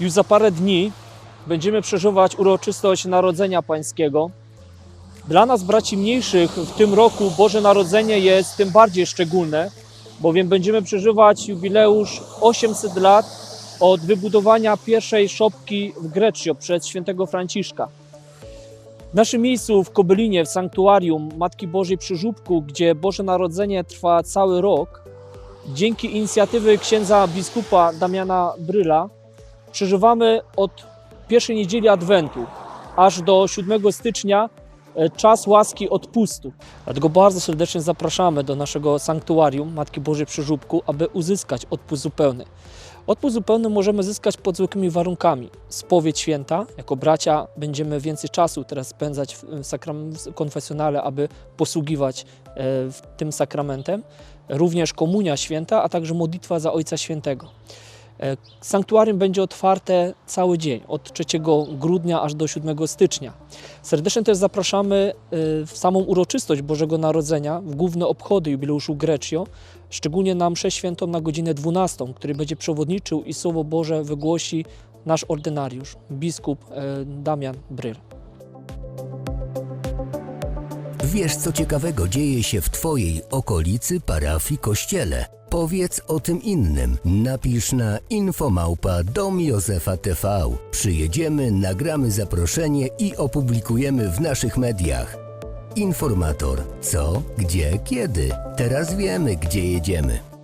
Już za parę dni będziemy przeżywać uroczystość Narodzenia Pańskiego. Dla nas, braci mniejszych, w tym roku Boże Narodzenie jest tym bardziej szczególne, bowiem będziemy przeżywać jubileusz 800 lat od wybudowania pierwszej szopki w Greccio przez świętego Franciszka. W naszym miejscu w Kobylinie, w sanktuarium Matki Bożej przy Żubku, gdzie Boże Narodzenie trwa cały rok, dzięki inicjatywy księdza biskupa Damiana Bryla przeżywamy od pierwszej niedzieli Adwentu aż do 7 stycznia e, czas łaski odpustu. Dlatego bardzo serdecznie zapraszamy do naszego sanktuarium Matki Bożej przy Żubku, aby uzyskać odpust zupełny. Odpust zupełny możemy zyskać pod zwykłymi warunkami. Spowiedź święta, jako bracia będziemy więcej czasu teraz spędzać w sakram- konfesjonale, aby posługiwać e, tym sakramentem. Również komunia święta, a także modlitwa za Ojca Świętego. E, Sanktuarium będzie otwarte cały dzień, od 3 grudnia aż do 7 stycznia. Serdecznie też zapraszamy e, w samą uroczystość Bożego Narodzenia, w główne obchody jubileuszu Greccio, szczególnie na mszę świętą na godzinę 12, który będzie przewodniczył i Słowo Boże wygłosi nasz ordynariusz, biskup e, Damian Bryl. Wiesz, co ciekawego dzieje się w Twojej okolicy, parafii, kościele? Powiedz o tym innym. Napisz na infomałpa dom Józefa TV. Przyjedziemy, nagramy zaproszenie i opublikujemy w naszych mediach. Informator. Co, gdzie, kiedy. Teraz wiemy, gdzie jedziemy.